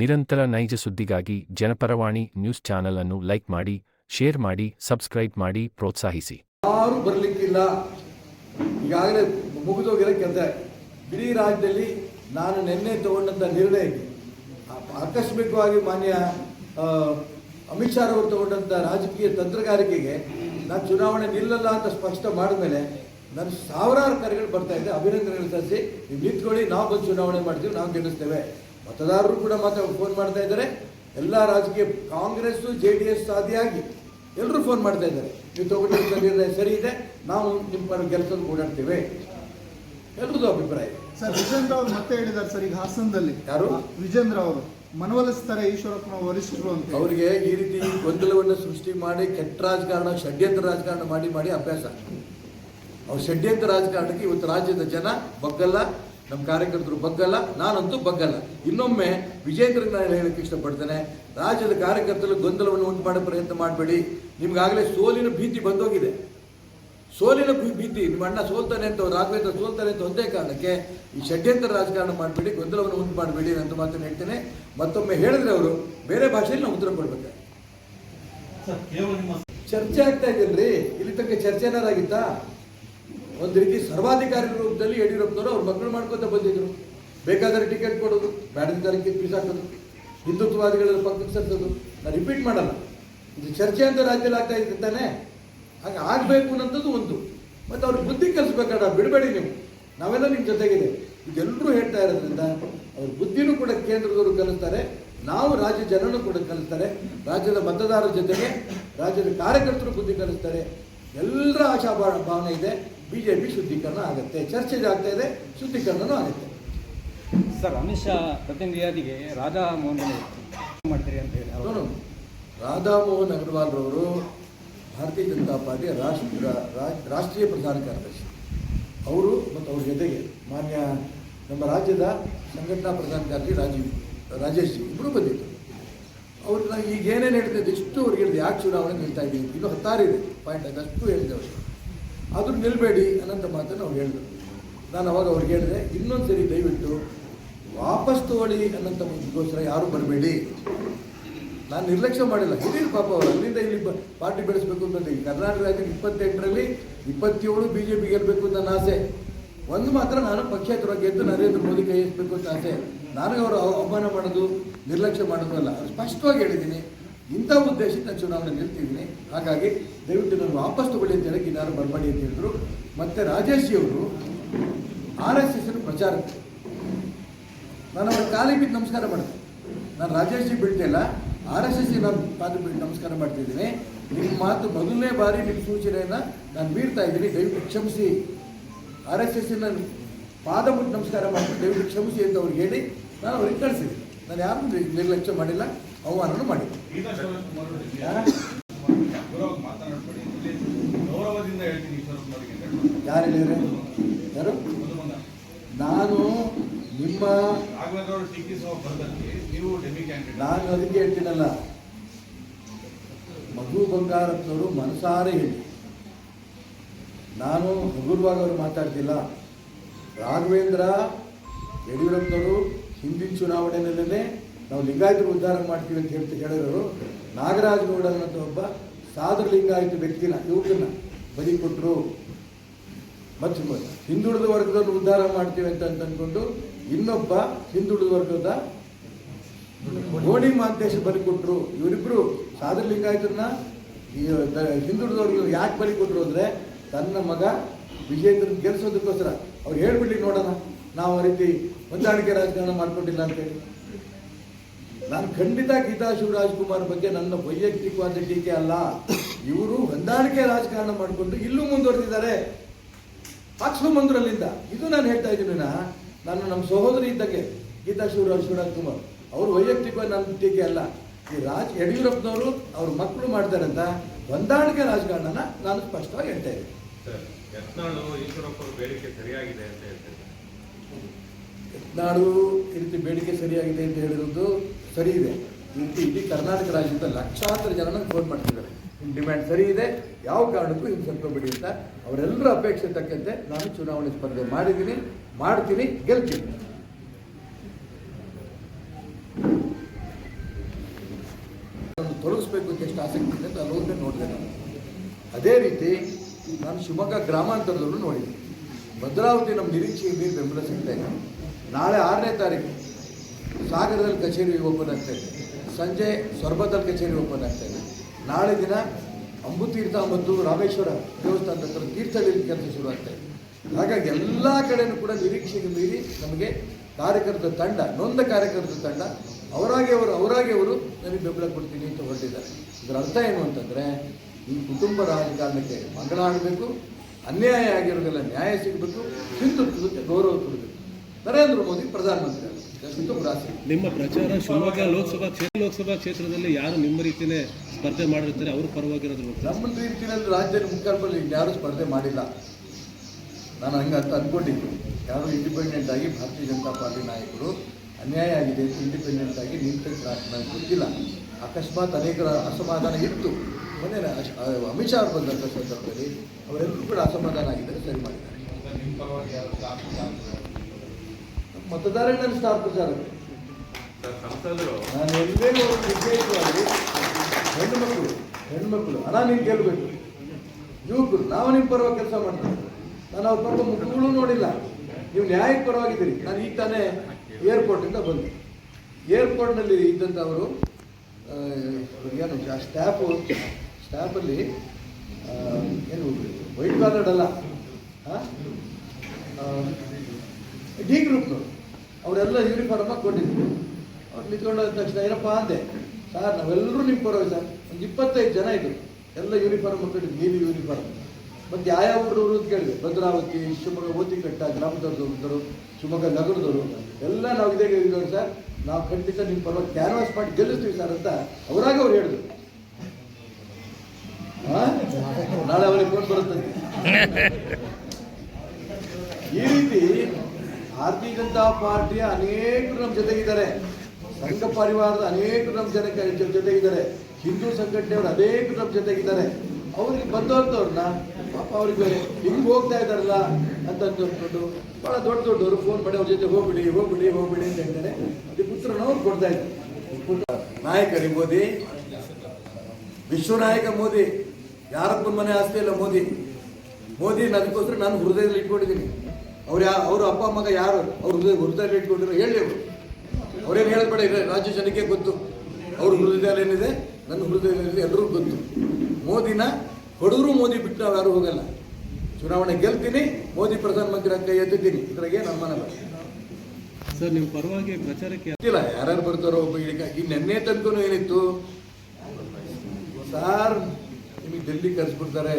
ನಿರಂತರ ನೈಜ ಸುದ್ದಿಗಾಗಿ ಜನಪರವಾಣಿ ನ್ಯೂಸ್ ಚಾನೆಲ್ ಅನ್ನು ಲೈಕ್ ಮಾಡಿ, ಶೇರ್ ಮಾಡಿ, ಸಬ್ಸ್ಕ್ರೈಬ್ ಮಾಡಿ ಪ್ರೋತ್ಸಾಹಿಸಿ. ಯಾರು ಬರಲಿಕ್ಕಿಲ್ಲ. ಈಗಾಗಲೇ ಮುಗಿದೋಗಿರೋ ಕೆಲಸ ಇಡೀ ರಾಜ್ಯದಲ್ಲಿ ನಾನು ನಿನ್ನೆ ತಗೊಂಡಂಥ ನಿರ್ಣಯಕ್ಕೆ ಆಕಸ್ಮಿಕವಾಗಿ ಮಾನ್ಯ ಅಮಿತ್ ಶಾ ಅವರು ತಗೊಂಡಂಥ ರಾಜಕೀಯ ತಂತ್ರಗಾರಿಕೆಗೆ ನಾನು ಚುನಾವಣೆ ನಿಲ್ಲಲ್ಲ ಅಂತ ಸ್ಪಷ್ಟ ಮಾಡಿದ್ಮೇಲೆ ನನ್ನ ಸಾವಿರಾರು ಕರೆಗಳು ಬರ್ತಾ ಇದೆ. ಅಭಿನಂದನೆಗಳು ಸಲ್ಲಿಸಿ ನೀವು ನಿಂತ್ಕೊಳ್ಳಿ, ನಾವು ಬಂದು ಚುನಾವಣೆ ಮಾಡ್ತೀವಿ, ನಾವು ಗೆಲ್ಲಿಸ್ತೇವೆ. ಮತದಾರರು ಕೂಡ ಮಾತ್ರ ಫೋನ್ ಮಾಡ್ತಾ ಇದ್ದಾರೆ. ಎಲ್ಲ ರಾಜಕೀಯ ಕಾಂಗ್ರೆಸ್ ಜೆ ಡಿ ಎಸ್ ಆದಿಯಾಗಿ ಎಲ್ಲರೂ ಫೋನ್ ಮಾಡ್ತಾ ಇದ್ದಾರೆ. ನೀವು ತಗೊಂಡಿದ್ದ ನಿರ್ಣಯ ಸರಿ ಇದೆ. ನಾವು ನಿಮ್ಮ ಕೆಲಸದ ಓಡಾಡ್ತೇವೆ. ಎಲ್ರದ್ದು ಅಭಿಪ್ರಾಯ? ಸರ್ ವಿಜೇಂದ್ರ ಅವರು ಮತ್ತೆ ಹೇಳಿದ್ದಾರೆ ಸರ್ ಈಗ ಹಾಸನದಲ್ಲಿ. ಯಾರು? ವಿಜೇಂದ್ರ ಅವರು. ಮನವೊಲಿಸ್ತಾರೆ ಈಶ್ವರಪ್ಪನ ವರಿಷ್ಠರು ಅಂತ. ಅವರಿಗೆ ಈ ರೀತಿ ಗೊಂದಲವನ್ನು ಸೃಷ್ಟಿ ಮಾಡಿ ಕೆಟ್ಟ ರಾಜಕಾರಣ ಷಡ್ಯಂತ್ರ ರಾಜಕಾರಣ ಮಾಡಿ ಮಾಡಿ ಅಭ್ಯಾಸ. ಅವ್ರು ಷಡ್ಯಂತ್ರ ರಾಜಕಾರಣಕ್ಕೆ ಇವತ್ತು ರಾಜ್ಯದ ಜನ ಬಗ್ಗಲ್ಲ. ನಮ್ಮ ಕಾರ್ಯಕರ್ತರು ಬಗ್ಗಲ್ಲ ನಾನಂತೂ ಬಗ್ಗಲ್ಲ. ಇನ್ನೊಮ್ಮೆ ವಿಜೇಂದ್ರಗೆ ನಾನು ಹೇಳಕ್ಕೆ ಇಷ್ಟಪಡ್ತೇನೆ ರಾಜ್ಯದ ಕಾರ್ಯಕರ್ತರು ಗೊಂದಲವನ್ನು ಉಂಟು ಮಾಡೋ ಪ್ರಯತ್ನ ಮಾಡಬೇಡಿ. ನಿಮ್ಗಾಗಲೇ ಸೋಲಿನ ಭೀತಿ ಬಂದೋಗಿದೆ. ಸೋಲಿನ ಭೀತಿ ನಿಮ್ಮ ಅಣ್ಣ ಸೋಲ್ತಾನೆ ಅಂತ ರಾಘವೇಂದ್ರ ಸೋಲ್ತಾನೆ ಅಂತ ಒಂದೇ ಕಾರಣಕ್ಕೆ ಈ ಷಡ್ಯಂತ್ರ ರಾಜಕಾರಣ ಮಾಡಬೇಡಿ ಗೊಂದಲವನ್ನು ಉಂಟು ಮಾಡಬೇಡಿ ಅಂತ ಮಾತನ್ನು ಹೇಳ್ತೇನೆ. ಮತ್ತೊಮ್ಮೆ ಹೇಳಿದ್ರೆ ಅವರು ಬೇರೆ ಭಾಷೆಯಲ್ಲಿ ನಾವು ಉತ್ತರ ಕೊಡ್ಬೇಕು? ಚರ್ಚೆ ಆಗ್ತಾ ಇದೆಯಲ್ರಿ ಇಲ್ಲಿ ತನಕ ಚರ್ಚೆ ಏನಾರಾಗಿತ್ತಾ? ಒಂದು ರೀತಿ ಸರ್ವಾಧಿಕಾರಿ ರೂಪದಲ್ಲಿ ಯಡಿಯೂರಪ್ಪನವರು ಅವ್ರು ಮಕ್ಕಳು ಮಾಡ್ಕೊತ ಬಂದಿದ್ರು. ಬೇಕಾದರೆ ಟಿಕೆಟ್ ಕೊಡೋದು ಬೇಡದಿದ್ದಕ್ಕೆ ಪೀಸ್ ಹಾಕೋದು ಹಿಂದುತ್ವವಾದಿಗಳ ಪಕ್ಕಕ್ಕೆ ಸೇರಿಸೋದು. ನಾನು ರಿಪೀಟ್ ಮಾಡಲ್ಲ. ಇದು ಚರ್ಚೆ ಅಂತ ರಾಜ್ಯದಲ್ಲಿ ಆಗ್ತಾ ಇದೆ ತಾನೇ? ಹಾಗೆ ಆಗಬೇಕು ಅನ್ನೋಂಥದ್ದು ಒಂದು. ಮತ್ತು ಅವ್ರಿಗೆ ಬುದ್ಧಿ ಕಲಿಸ್ಬೇಕಡ ಬಿಡಬೇಡಿ ನೀವು. ನಾವೆಲ್ಲ ನಿಮ್ಮ ಜೊತೆಗಿದೆ. ಇದೆಲ್ಲರೂ ಹೇಳ್ತಾ ಇರೋದ್ರಿಂದ ಅವ್ರ ಬುದ್ಧಿನೂ ಕೂಡ ಕೇಂದ್ರದವರು ಕಲಿಸ್ತಾರೆ. ನಾವು ರಾಜ್ಯ ಜನನೂ ಕೂಡ ಕಲಿಸ್ತಾರೆ. ರಾಜ್ಯದ ಮತದಾರರ ಜೊತೆಗೆ ರಾಜ್ಯದ ಕಾರ್ಯಕರ್ತರು ಬುದ್ಧಿ ಕಲಿಸ್ತಾರೆ. ಎಲ್ಲರ ಆಶಾ ಭಾವನೆ ಇದೆ. ಬಿ ಜೆ ಪಿ ಶುದ್ಧೀಕರಣ ಆಗುತ್ತೆ ಚರ್ಚೆ ಆಗ್ತಾ ಇದೆ ಶುದ್ಧೀಕರಣನೂ ಆಗುತ್ತೆ. ಸರ್ ಅಮಿತ್ ಶಾ ಪ್ರತಿನಿಧಿಯಾದಿಗೆ ರಾಧಾ ಮೋಹನ್ ಮಾಡ್ತೀರಿ ಅಂತ ಹೇಳಿ ಅವರು ರಾಧಾ ಮೋಹನ್ ಅಗರ್ವಾಲ್ ರವರು ಭಾರತೀಯ ಜನತಾ ಪಾರ್ಟಿಯ ರಾಷ್ಟ್ರ ರಾಷ್ಟ್ರೀಯ ಪ್ರಧಾನ ಕಾರ್ಯದರ್ಶಿ. ಅವರು ಮತ್ತು ಅವ್ರ ಜೊತೆಗೆ ಮಾನ್ಯ ನಮ್ಮ ರಾಜ್ಯದ ಸಂಘಟನಾ ಪ್ರಧಾನ ಕಾರ್ಯದರ್ಶಿ ರಾಜೀವ್ ರಾಜೇಶ್ ಜಿ ಇಬ್ಬರು ಬಂದಿದ್ದರು. ಅವ್ರು ಈಗ ಏನೇನು ಹೇಳ್ತಿದ್ದೆ ಇಷ್ಟು ಅವ್ರಿಗೆ ಹೇಳಿದೆ ಯಾಕೆ ಚುನಾವಣೆ ನಿಲ್ತಾ ಇದ್ದೀವಿ ಇದು ಹತ್ತಾರು ಇದೆ ಪಾಯಿಂಟ್ ಅಷ್ಟು ಹೇಳಿದೆ ಅವರು. ಆದರೂ ನಿಲ್ಲಬೇಡಿ ಅನ್ನೋಂಥ ಮಾತನ್ನು ಅವ್ರು ಹೇಳಿದ್ರು. ನಾನು ಅವಾಗ ಅವ್ರಿಗೆ ಹೇಳಿದೆ ಇನ್ನೊಂದು ಸರಿ ದಯವಿಟ್ಟು ವಾಪಸ್ ತಗೊಳ್ಳಿ ಅನ್ನೋಂಥ ಒಂದುಗೋಸ್ಕರ ಯಾರೂ ಬರಬೇಡಿ. ನಾನು ನಿರ್ಲಕ್ಷ್ಯ ಮಾಡಿಲ್ಲ. ಹಿರಿಯರು ಪಾಪ ಅವರು ಅಲ್ಲಿಂದ ಇಲ್ಲಿ ಪಾರ್ಟಿ ಬೆಳೆಸಬೇಕು ಅಂತ ಕರ್ನಾಟಕ ರಾಜ್ಯದ ಇಪ್ಪತ್ತೆಂಟರಲ್ಲಿ ಇಪ್ಪತ್ತೇಳು ಬಿ ಜೆ ಪಿ ಗೆಲ್ಲಬೇಕು ಅಂತ ನನ್ನ ಆಸೆ. ಒಂದು ಮಾತ್ರ ನಾನು ಪಕ್ಷೇತರ ಗೆದ್ದು ನರೇಂದ್ರ ಮೋದಿ ಕೈ ಎತ್ತಬೇಕು ಅಂತ ಆಸೆ. ನನಗೆ ಅವರು ಅವ- ಅವಮಾನ ಮಾಡೋದು, ನಿರ್ಲಕ್ಷ್ಯ ಮಾಡೋದು ಅಲ್ಲ. ಸ್ಪಷ್ಟವಾಗಿ ಹೇಳಿದ್ದೀನಿ. ಇಂಥ ಉದ್ದೇಶಿತ ಚುನಾವಣೆ ನಿಲ್ತಿದ್ದೀನಿ. ಹಾಗಾಗಿ ದಯವಿಟ್ಟು ನಾನು ವಾಪಸ್ ತಗೊಳ್ಳಿ ಅಂತ ಹೇಳಕ್ಕೆ ನಾನು ಬರಬೇಡಿ ಅಂತ ಹೇಳಿದ್ರು. ಮತ್ತು ರಾಜೇಶ್ ಅವರು ಆರ್ ಎಸ್ ಎಸ್ನ ಪ್ರಚಾರ ನಾನು ಅವ್ರ ಕಾಲಿಗೆ ಬಿದ್ದು ನಮಸ್ಕಾರ ಮಾಡಿದೆ ನಾನು ರಾಜೇಶ್ ಜಿ ಬಿಡ್ತಿಲ್ಲ ಆರ್ ಎಸ್ ಎಸ್ ನಾನು ಪಾದ ಬಿಟ್ಟು ನಮಸ್ಕಾರ ಮಾಡ್ತಿದ್ದೀನಿ ನಿಮ್ಮ ಮಾತು ಮೊದಲನೇ ಬಾರಿ ನಿಮ್ಮ ಸೂಚನೆಯನ್ನು ನಾನು ಮೀರ್ತಾ ಇದ್ದೀನಿ. ದಯವಿಟ್ಟು ಕ್ಷಮಿಸಿ. ಆರ್ ಎಸ್ ಎಸ್ ನಾನು ಪಾದ ನಮಸ್ಕಾರ ಮಾಡ್ತೀನಿ ದಯವಿಟ್ಟು ಕ್ಷಮಿಸಿ ಅಂತ ಅವ್ರಿಗೆ ಹೇಳಿ ನಾನು ಅವ್ರಿಗೆ ಕಳಿಸಿದ್ದೀನಿ. ನಾನು ಯಾರು ನಿರ್ಲಕ್ಷ್ಯ ಮಾಡಿಲ್ಲ. ಅವಮಾನನೂ ಮಾಡಿಲ್ಲ. ಗೀತಾ ಅವರಿಗೆ ಗೌರವವಾಗಿ ಮಾತನಾಡ್ಬೇಡಿ. ಇಲ್ಲಿ ಗೌರವದಿಂದ ಹೇಳ್ತೀನಿ ಈಶ್ವರಪ್ಪನವರಿಗೆ ಅಂತ ಯಾರು ಹೇಳಿದ್ರೆ ಯಾರು? ನಾನು ನಿಮ್ಮ ರಾಘವೇಂದ್ರ ಟೀಕಿಸುವ ಬರದಲ್ಲಿ ನೀವು ಡೆಮಿ ಕ್ಯಾಂಡಿಡೇಟ್ ನಾನು ಅದಕ್ಕೆ ಹೇಳ್ತೀನಲ್ಲ. ಮಧು ಬಂಗಾರಪ್ಪನವರು ಮನಸಾರೆ ಹೇಳಿ. ನಾನು ಹಗುರವಾಗಿ ಅವರು ಮಾತಾಡ್ತಿಲ್ಲ. ರಾಘವೇಂದ್ರ ಯಡಿಯೂರಪ್ಪನವರು ಹಿಂದಿನ ಚುನಾವಣೆಯಲ್ಲೇ ನಾವು ಲಿಂಗಾಯತರು ಉದ್ಧಾರ ಮಾಡ್ತೀವಿ ಅಂತ ಹೇಳ್ತಿ ಹೇಳಿರೋರು, ನಾಗರಾಜ್ ಗೌಡ ಅನ್ನೋಂಥ ಒಬ್ಬ ಸಾಧು ಲಿಂಗಾಯತ ವ್ಯಕ್ತಿನ, ಯುವಕನ ಬಲಿ ಕೊಟ್ಟರು ಮತ್ತು ಹಿಂದುಳಿದ ವರ್ಗದಲ್ಲಿ ಉದ್ಧಾರ ಮಾಡ್ತೀವಿ ಅಂತ ಅಂದ್ಕೊಂಡು ಇನ್ನೊಬ್ಬ ಹಿಂದುಳಿದ ವರ್ಗದ ಗೋಣಿ ಮಹಂತೇಶ ಬಲಿ ಕೊಟ್ಟರು ಇವರಿಬ್ಬರು ಸಾಧು ದ- ಹಿಂದುಳಿದ ವರ್ಗ ಯಾಕೆ ಬಲಿ ಕೊಟ್ಟರು ಅಂದರೆ ತನ್ನ ಮಗ ವಿಜೇಂದ್ರನ್ ಗೆಲ್ಸೋದಕ್ಕೋಸ್ಕರ. ಅವ್ರು ಹೇಳ್ಬಿಡ್ಲಿ ನೋಡೋಣ, ನಾವು ಆ ರೀತಿ ಹೊಂದಾಣಿಕೆ ರಾಜಕಾರಣ ಮಾಡ್ಕೊಂಡಿಲ್ಲ ಅಂತೇಳಿ ನಾನು ಖಂಡಿತ ಗೀತಾ ಶಿವರಾಜ್ಕುಮಾರ್ ಬಗ್ಗೆ ನನ್ನ ವೈಯಕ್ತಿಕವಾದ ಟೀಕೆ ಅಲ್ಲ. ಇವರು ಹೊಂದಾಣಿಕೆ ರಾಜಕಾರಣ ಮಾಡಿಕೊಂಡು ಇಲ್ಲೂ ಮುಂದುವರೆದಿದ್ದಾರೆ. ಪಕ್ಷ ಮಂದ್ರಲ್ಲಿಂದ. ಇದು ನಾನು ಹೇಳ್ತಾ ಇದ್ದೀನ ನಾನು ನಮ್ಮ ಸಹೋದರಿ ಇದ್ದಕ್ಕೆ ಗೀತಾ ಶಿವರಾಜ್ ಶಿವರಾಜ್ಕುಮಾರ್ ಅವರು ವೈಯಕ್ತಿಕವಾಗಿ ನನ್ನ ಟೀಕೆ ಅಲ್ಲ. ಈ ರಾಜ್, ಯಡಿಯೂರಪ್ಪನವರು ಅವ್ರ ಮಕ್ಕಳು ಮಾಡ್ತಾರೆ ಅಂತ ಹೊಂದಾಣಿಕೆ ರಾಜಕಾರಣನ ನಾನು ಸ್ಪಷ್ಟವಾಗಿ ಹೇಳ್ತಾ ಇದ್ದೀನಿ. ಯತ್ನಾಳು ಈ ರೀತಿ ಬೇಡಿಕೆ ಸರಿಯಾಗಿದೆ ಅಂತ ಹೇಳಿರೋದು ಸರಿ ಇದೆ. ಇಡೀ ಕರ್ನಾಟಕ ರಾಜ್ಯದ ಲಕ್ಷಾಂತರ ಜನ ಫೋನ್ ಮಾಡ್ತಿದ್ದಾರೆ. ನಿಮ್ಮ ಡಿಮ್ಯಾಂಡ್ ಸರಿ ಇದೆ. ಯಾವ ಕಾರಣಕ್ಕೂ ಹಿಂಗೆ ಸರ್ಕೋಬೇಡಿ ಅಂತ ಅವರೆಲ್ಲರ ಅಪೇಕ್ಷೆ ತಕ್ಕಂತೆ ನಾನು ಚುನಾವಣೆ ಸ್ಪರ್ಧೆ ಮಾಡಿದ್ದೀನಿ, ಮಾಡ್ತೀನಿ, ಗೆಲ್ತೀನಿ. ತೊಡಗಿಸ್ಬೇಕು ಅಂತ ಎಷ್ಟು ಆಸಕ್ತಿ ಇದೆ ಅಂತ ಅಲ್ಲೋದ್ರೆ ನೋಡಿದೆ ನಾನು. ಅದೇ ರೀತಿ ನಾನು ಶಿವಮೊಗ್ಗ ಗ್ರಾಮಾಂತರದಲ್ಲೂ ನೋಡಿದ್ದೀನಿ. ಭದ್ರಾವತಿ ನಮ್ಮ ನಿರೀಕ್ಷೆಯಲ್ಲಿ ಬೆಂಬಲ ಸಿಗ್ತಾ ಇದೆ. ನಾಳೆ ಆರನೇ ತಾರೀಕು ಸಾಗರದಲ್ಲಿ ಕಚೇರಿ ಓಪನ್ ಇದೆ. ಸಂಜೆ ಸ್ವರ್ಭದಲ್ಲಿ ಕಚೇರಿ ಓಪನ್ ನಾಳೆ ದಿನ ಅಂಬುತೀರ್ಥ ಮತ್ತು ರಾಮೇಶ್ವರ ದೇವಸ್ಥಾನದ ಹತ್ರ ತೀರ್ಥದಲ್ಲಿ ಕೆಲಸ ಶುರು ಆಗ್ತಾ ಇದೆ. ಹಾಗಾಗಿ ಎಲ್ಲ ಕಡೆಯೂ ಕೂಡ ನಿರೀಕ್ಷೆಗೆ ಮೀರಿ ನಮಗೆ ಕಾರ್ಯಕರ್ತರ ತಂಡ, ನೊಂದ ಕಾರ್ಯಕರ್ತರ ತಂಡ, ಅವರಾಗಿ ಅವರು ಅವರಾಗಿ ಅವರು ನನಗೆ ಬೆಂಬಲ ಕೊಡ್ತೀನಿ ಅಂತ ಹೊರಟಿದ್ದಾರೆ. ಇದರ ಅರ್ಥ ಏನು ಅಂತಂದರೆ, ಈ ಕುಟುಂಬ ರಾಜಕಾರಣಕ್ಕೆ ಮಂಗಳ ಆಗಬೇಕು ಅನ್ಯಾಯ ಆಗಿರೋದೆಲ್ಲ ನ್ಯಾಯ ಸಿಗಬೇಕು, ಹಿಂದುತ್ವಕ್ಕೆ ಗೌರವ ನರೇಂದ್ರ ಮೋದಿ ಪ್ರಧಾನಮಂತ್ರಿ. ನಿಮ್ಮ ಪ್ರಚಾರ ಶಿವಮೊಗ್ಗ ಲೋಕಸಭಾ ಕ್ಷೇತ್ರ ಲೋಕಸಭಾ ಕ್ಷೇತ್ರದಲ್ಲಿ ಯಾರು ನಿಮ್ಮ ರೀತಿಯೇ ಸ್ಪರ್ಧೆ ಮಾಡಿರ್ತಾರೆ ಅವ್ರ ಪರವಾಗಿರೋದು ನಮ್ಮ ರೀತಿಯಲ್ಲಿ ರಾಜ್ಯದ ಮುಖಾಲ್ಪಲ್ಲಿ ಯಾರು ಸ್ಪರ್ಧೆ ಮಾಡಿಲ್ಲ. ನಾನು ಹಂಗೆ ಅಂತ ಅಂದ್ಕೊಂಡಿದ್ದು ಯಾರು ಇಂಡಿಪೆಂಡೆಂಟ್ ಆಗಿ ಭಾರತೀಯ ಜನತಾ ಪಾರ್ಟಿ ನಾಯಕರು ಅನ್ಯಾಯ ಆಗಿದೆ ಅಂತ ಇಂಡಿಪೆಂಡೆಂಟ್ ಆಗಿ ನಿಂತ ನನಗೆ ಗೊತ್ತಿಲ್ಲ. ಅಕಸ್ಮಾತ್ ಅನೇಕರ ಅಸಮಾಧಾನ ಇತ್ತು. ಮೊನ್ನೆ ಅಮಿತ್ ಶಾ ಅವರು ಬಂದಂಥ ಸಂದರ್ಭದಲ್ಲಿ ಅವರೆಲ್ಲರೂ ಕೂಡ ಅಸಮಾಧಾನ ಆಗಿದ್ದಾರೆ ಸರಿ ಮಾಡಿದ್ದಾರೆ. ಸ್ಟಾಫ್ ನನ್ನ ಸ್ಟಾರ್ ಸಂಸದರು. ನಾನು ಎಲ್ಲೇ ಒಂದು ವಿಶೇಷವಾಗಿ ಮಕ್ಕಳು ಹೆಣ್ಣು ಮಕ್ಕಳು ಅನಾ ನೀನು ಗೆಲ್ಲಬೇಕು ಯುವಕರು ನಾವು ನಿಮ್ಮ ಪರವಾಗಿ ಕೆಲಸ ಮಾಡ್ತೀವಿ. ನಾನು ಅವ್ರ ಪಾಪ ಮುಖಗಳು ನೋಡಿಲ್ಲ. ನೀವು ನ್ಯಾಯಕ್ಕೆ ಪರವಾಗಿದ್ದೀರಿ. ನಾನು ಈಗ ತಾನೇ ಏರ್ಪೋರ್ಟಿಂದ ಬಂದೆ. ಏರ್ಪೋರ್ಟ್ನಲ್ಲಿ ಇದ್ದಂಥ ಅವರು ಆ, ಏನು ಆ ಸ್ಟಾಫು ಸ್ಟಾಫಲ್ಲಿ ಆ, ಏನು ವೈಟ್ ಕಾರ್ಡ್ ಅಲ್ಲ. ಹಾಂ ಡಿ ಗ್ರೂಪ್ನವರು. ಅವರೆಲ್ಲ ಯೂನಿಫಾರ್ಮ್ ಕೊಟ್ಟಿದ್ರು. ಅವ್ರು ನಿಂತ್ಕೊಂಡ ತಕ್ಷಣ, ಏನಪ್ಪ ಅಂದೆ? ಸರ್, ನಾವೆಲ್ಲರೂ ನಿಮ್ಮ ಪರವಾಗಿ ಸರ್. ಒಂದು ಇಪ್ಪತ್ತೈದು ಜನ ಇದ್ರು. ಎಲ್ಲ ಯೂನಿಫಾರ್ಮ್ ಹಾಕೊಂಡಿದ್ದು ನೀಲಿ ಯೂನಿಫಾರ್ಮ್ ಮತ್ತು ಯಾವ ಊರವರು ಅಂತ ಕೇಳಿದೆ. ಭದ್ರಾವತಿ, ಶಿವಮೊಗ್ಗ ಓತಿಕಟ್ಟ ಗ್ರಾಮದವ್ರದ್ದು ಶಿವಮೊಗ್ಗ ನಗರದವರು ಎಲ್ಲ ನಾವು ಇದೇ ಇದ್ದವರು ಸರ್. ನಾವು ಖಂಡಿತ ನಿಮ್ಮ ಪರವಾಗಿ ಕ್ಯಾನ್ವಾಸ್ ಮಾಡಿ ಗೆಲ್ಲಿಸ್ತೀವಿ ಸರ್ ಅಂತ ಅವರಾಗ ಅವ್ರು ಹೇಳಿದ್ರು? ನಾಳೆ ಅವರಿಗೆ ಫೋನ್ ಬರುತ್ತೆ ಈ ರೀತಿ ಭಾರತೀಯ ಜನತಾ ಪಾರ್ಟಿಯ ಅನೇಕರು ನಮ್ಮ ಜೊತೆಗಿದ್ದಾರೆ. ಸಂಘ ಪರಿವಾರದ ಅನೇಕರು ನಮ್ಮ ಜನ ಜೊತೆಗಿದ್ದಾರೆ. ಹಿಂದೂ ಸಂಘಟನೆಯವರು ಅನೇಕರು ನಮ್ಮ ಜೊತೆಗಿದ್ದಾರೆ. ಅವ್ರಿಗೆ ಬಂದವ್ರನ್ನ ಪಾಪ ಅವ್ರಿಗೆ ಹಿಂಗೆ ಹೋಗ್ತಾ ಇದ್ದಾರಲ್ಲ ಅಂತ ಅಂದ್ಕೊಂಡು ಭಾಳ ದೊಡ್ಡ ದೊಡ್ಡವರು ಫೋನ್ ಮಾಡಿ ಅವ್ರ ಜೊತೆ ಹೋಗ್ಬಿಡಿ ಹೋಗ್ಬಿಡಿ ಹೋಗ್ಬಿಡಿ ಅಂತ ಹೇಳ್ತಾರೆ. ಅದಕ್ಕೆ ಉತ್ತರನ ಅವ್ರು ಕೊಡ್ತಾ ಇದ್ದಾರೆ ನಾಯಕರಿ ಮೋದಿ. ವಿಶ್ವನಾಯಕ ಮೋದಿ. ಯಾರಪ್ಪನ ಮನೆ ಆಸ್ತಿ ಇಲ್ಲ ಮೋದಿ. ಮೋದಿ ನನಗೋಸ್ಕರ ನಾನು ಹೃದಯದಲ್ಲಿ ಇಟ್ಕೊಂಡಿದ್ದೀನಿ. ಅವ್ರು ಯಾ ಅವ್ರ ಅಪ್ಪ ಅಮ್ಮಗ ಯಾರು? ಅವ್ರ ಹೃದಯ ಹೃದಯದಲ್ಲಿ ಇಟ್ಕೊಂಡಿರೋ ಹೇಳಿ ಅವರು. ಅವ್ರೇನು ಹೇಳಬೇಡ ಇಲ್ಲ ರಾಜ್ಯ ಜನಕ್ಕೆ ಗೊತ್ತು. ಅವ್ರ ಹೃದಯದಲ್ಲಿ ಏನಿದೆ? ನನ್ನ ಹೃದಯದಲ್ಲಿ ಎಲ್ಲರೂ ಗೊತ್ತು. ಮೋದಿನ ಹೊಡೆದ್ರು ಮೋದಿ ಬಿಟ್ಟು ನಾವು ಯಾರು ಹೋಗಲ್ಲ. ಚುನಾವಣೆ ಗೆಲ್ತೀನಿ ಮೋದಿ ಪ್ರಧಾನಮಂತ್ರಿ ಅಂತ ಕೈ ಎತ್ತಿದ್ದೀನಿ. ಇದ್ರಾಗೆ ನಮ್ಮ ಮನಲ್ಲ ಸರ್ ನಿಮ್ಮ ಪರವಾಗಿ ಪ್ರಚಾರಕ್ಕೆ ಗೊತ್ತಿಲ್ಲ ಯಾರ್ಯಾರು ಬರ್ತಾರೋ ಒಬ್ಬ ಹೇಳಿಕಾಗಿ ನೆನ್ನೆ ತನಕ ಏನಿತ್ತು? ಸಾರ್ ನಿಮಗೆ ಡೆಲ್ಲಿ ಕರೆಸ್ಬಿಡ್ತಾರೆ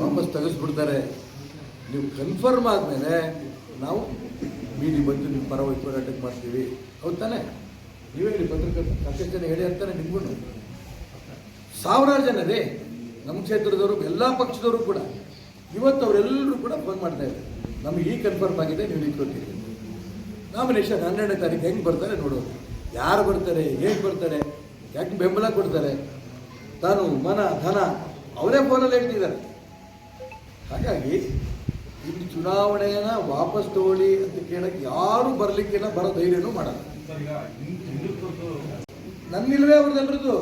ವಾಪಸ್ ತೆಗೆಸ್ಬಿಡ್ತಾರೆ. ನೀವು ಕನ್ಫರ್ಮ್ ಆದಮೇಲೆ ನಾವು ಮೀಡಿ ಬಂದು ನಿಮ್ಮ ಪರವಾಗಿ ಹೋರಾಟಕ್ಕೆ ಮಾಡ್ತೀವಿ ಹೌದು ತಾನೆ? ನೀವೇ ಹೇಳಿ ಪತ್ರಕರ್ತ ಸಾಕಷ್ಟು ಜನ ಹೇಳಿ ಅಂತಾನೆ ನಿಮ್ಗೂ ಸಾವಿರಾರು ಜನ ರೀ. ನಮ್ಮ ಕ್ಷೇತ್ರದವರು, ಎಲ್ಲ ಪಕ್ಷದವರು ಕೂಡ. ಇವತ್ತು ಅವರೆಲ್ಲರೂ ಕೂಡ ಫೋನ್ ಮಾಡ್ತಾ ಇದ್ದಾರೆ. ನಮಗೆ ಈ ಕನ್ಫರ್ಮ್ ಆಗಿದೆ, ನೀವು ನಿಂತ್ಕೊತೀರಿ ನಾಮಿನೇಷನ್ ಹನ್ನೆರಡನೇ ತಾರೀಕು ಹೆಂಗೆ ಬರ್ತಾರೆ ನೋಡೋದು ಯಾರು ಬರ್ತಾರೆ ಹೇಗೆ ಬರ್ತಾರೆ, ಯಾಕೆ ಬೆಂಬಲ ಕೊಡ್ತಾರೆ? ತಾನು ಮನ, ಧನ, ಅವರೇ ಫೋನಲ್ಲಿ ಹೇಳ್ತಿದ್ದಾರೆ ಹಾಗಾಗಿ ಇಲ್ಲಿ ಚುನಾವಣೆಯನ್ನ ವಾಪಸ್ ತಗೊಳ್ಳಿ ಅಂತ ಕೇಳಕ್ಕೆ ಯಾರು ಬರಲಿಕ್ಕಿಲ್ಲ, ಬರೋ ಧೈರ್ಯನೂ ಮಾಡಲ್ಲ. ನನ್ನಿಲ್ವೇ ಅವ್ರದ್ದೆಲ್ಲರದ್ದು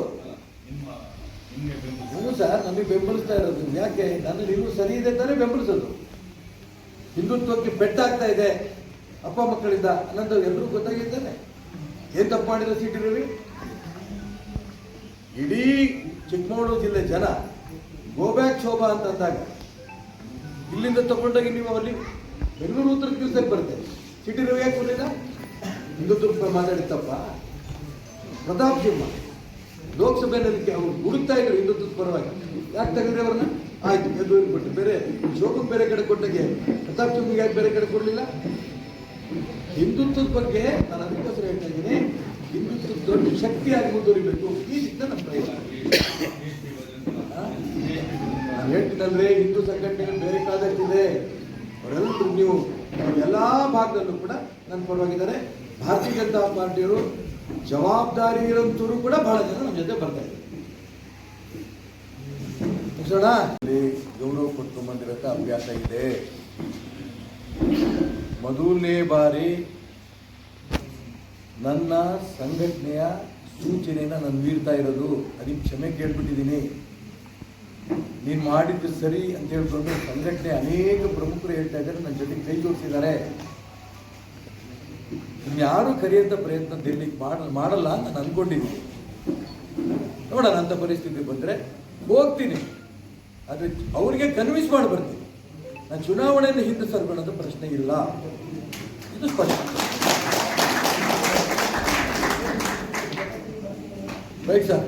ಹ್ಞೂ ಸರ್ ನಮಗೆ ಬೆಂಬಲಿಸ್ತಾ ಇರೋದು. ಯಾಕೆ? ನನ್ನ ನೀವು ಸರಿ ಇದೆ ಅಂತಾನೆ ಬೆಂಬಲಿಸೋದು. ಹಿಂದುತ್ವಕ್ಕೆ ಬೆಟ್ಟಾಗ್ತಾ ಇದೆ ಅಪ್ಪ ಮಕ್ಕಳಿಂದ. ಅನ್ನೋದು ಎಲ್ಲರೂ ಗೊತ್ತಾಗಿದ್ದಾನೆ. ಏನ್ ತಪ್ಪು ಮಾಡಿದ್ರೆ ಸಿಟಿ ರವಿ ಇಡೀ ಚಿಕ್ಕಮಗಳೂರು ಜಿಲ್ಲೆ ಜನ ಗೋಬ್ಯಾಕ್ ಶೋಭಾ ಅಂತ ಅಂದಾಗ ಇಲ್ಲಿಂದ ತಗೊಂಡಾಗಿ ನೀವು ಅಲ್ಲಿ ಬೆಂಗಳೂರು ಉತ್ತರ ದಿವಸಕ್ಕೆ ಬರುತ್ತೆ. ಸಿಟಿ ರವಿ ಯಾಕೆ ಬರಲಿಲ್ಲ ಹಿಂದುತ್ವ ಮಾತಾಡಿತ್ತಪ್ಪ ಪ್ರತಾಪ್ ಸಿಂಹ ಲೋಕಸಭೆಯಲ್ಲಿ ಅವರು ಹುಡುಕ್ತಾ ಇದ್ರು ಹಿಂದುತ್ವದ ಪರವಾಗಿ. ಯಾಕೆ ತೆಗೆದ್ರೆ ಅವ್ರನ್ನ? ಆಯ್ತು, ಎದ್ದು ಕೊಟ್ಟು ಬೇರೆ ಶೋಭಕ್ ಬೇರೆ ಕಡೆ ಕೊಟ್ಟಾಗೆ ಪ್ರತಾಪ್ ಸಿಂಹಗೆ ಯಾಕೆ ಬೇರೆ ಕಡೆ ಕೊಡಲಿಲ್ಲ? ಹಿಂದುತ್ವದ ಬಗ್ಗೆ ನಾನು ಅದಕ್ಕೋಸ್ಕರ ಹೇಳ್ತಾ ಇದ್ದೀನಿ. ಹಿಂದುತ್ವದ ದೊಡ್ಡ ಶಕ್ತಿಯಾಗಿ ಮುಂದುವರಿಬೇಕು. ಈ ನಿಟ್ಟಿನಲ್ಲಿ ನಮ್ಮ ಪ್ರಯತ್ನ. ಹೇಳ್ತೀನಲ್ವೇ ಹಿಂದೂ ಸಂಘಟನೆಗಳು ಬೇರೆ ಕಾದಷ್ಟಿದೆ ಅವರೆಲ್ಲರೂ ನೀವು ಎಲ್ಲ ಭಾಗದಲ್ಲೂ ಕೂಡ ನನ್ನ ಪರವಾಗಿದ್ದಾರೆ. ಭಾರತೀಯ ಜನತಾ ಪಾರ್ಟಿಯವರು ಜವಾಬ್ದಾರಿ ಇರೋಂಥವ್ರು ಕೂಡ ಬಹಳ ಜನ ನಮ್ಮ ಜೊತೆ ಬರ್ತಾ ಇದ್ದಾರೆ. ಗೌರವ ಕೊಟ್ಕೊಂಡ್ಬಂದಿರೋಂಥ ಅಭ್ಯಾಸ ಇದೆ. ಮೊದಲನೇ ಬಾರಿ ನನ್ನ ಸಂಘಟನೆಯ ಸೂಚನೆಯನ್ನು ನಾನು ಮೀರ್ತಾ ಇರೋದು. ಅದಕ್ಕೆ ಕ್ಷಮೆ ಕೇಳ್ಬಿಟ್ಟಿದ್ದೀನಿ. ನೀನು ಮಾಡಿದ್ದು ಸರಿ ಅಂತ ಹೇಳ್ಕೊಂಡು ಸಂಘಟನೆ ಅನೇಕ ಪ್ರಮುಖರು ಹೇಳ್ತಾ ಇದ್ದಾರೆ ನನ್ನ ಜೊತೆಗೆ ಕೈ ಜೋಡಿಸಿದ್ದಾರೆ. ಇನ್ಯಾರು ಕರೆಯಂತ ಪ್ರಯತ್ನ ದೇಲಿಕ್ಕೆ ಮಾಡ, ಮಾಡಲ್ಲ ಅಂತ ನಾನು ಅನ್ಕೊಂಡಿದ್ದೀನಿ. ನೋಡೋಣ ಅಂತ ಪರಿಸ್ಥಿತಿ ಬಂದರೆ ಹೋಗ್ತೀನಿ. ಆದರೆ ಅವರಿಗೆ ಕನ್ವಿನ್ಸ್ ಮಾಡಿ ಬರ್ತೀನಿ. ನಾನು ಚುನಾವಣೆಯನ್ನು ಹಿಂದೆ ಸರ್ಕೊಳ್ಳೋದು ಪ್ರಶ್ನೆ ಇಲ್ಲ. ಇದು ಸ್ಪಷ್ಟ. Right sir.